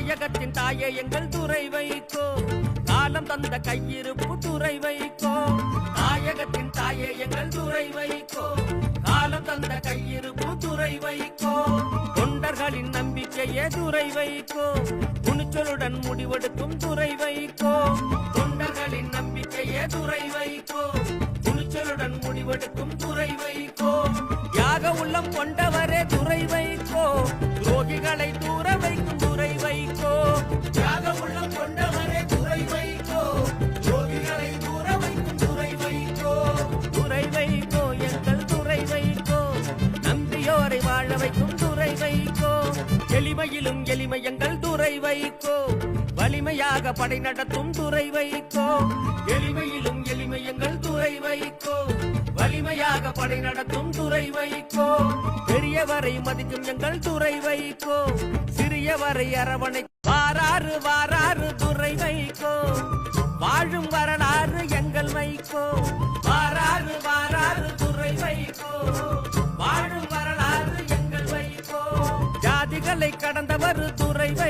தாயகத்தின் தாயே எங்கள் துறை வைக்கோ. காலம் தந்த கையிருப்பு துறை வைக்கோ. தாயகத்தின் தாயே எங்கள் துறை வைக்கோ. காலம் தந்த கையிருப்பு துறை வைக்கோ. தொண்டர்களின் நம்பிக்கையே துறை வைக்கோ. துணிச்சலுடன் முடிவெடுக்கும் துறை வைக்கோ. தொண்டர்களின் நம்பிக்கையே துறை வைக்கோ. துணிச்சலுடன் முடிவெடுக்கும் துறை வைக்கோ. யாக உள்ளம் கொண்டவரே துறை வைக்கோ. துரோகிகளை தூர வைக்கோ. வைக்கோ. யாக உள்ளம் கொண்டவரே துறை வைக்கோ. துரோகிகளை தூர வைக்கும் துறை வைக்கோ. துறை வைக்கோ எங்கள் துறை வைக்கோ. நம்பியோரை வாழ வைக்கும் துறை வைக்கோ. எளிமையிலும் எளிமை எங்கள் துறை வைக்கோ. வலிமையாக படை நடத்தும் துறை வைக்கோ. எளிமையிலும் எளிமை எங்கள் துறை வைக்கோ. வலிமையாக படை நடத்தும் துறை வைக்கோ. பெரியவரை மதிக்கும் எங்கள் துறை வைக்கோ. பெரியவரை அரவணை. வாராறு வாராறு துறை வைக்கோ வாழும் வரலாறு எங்கள் வைக்கோ வாராறு வாராறு துறை வைக்கோ வாழும் வரலாறு எங்கள் வைக்கோ ஜாதிகளை கடந்தவர் துறை வை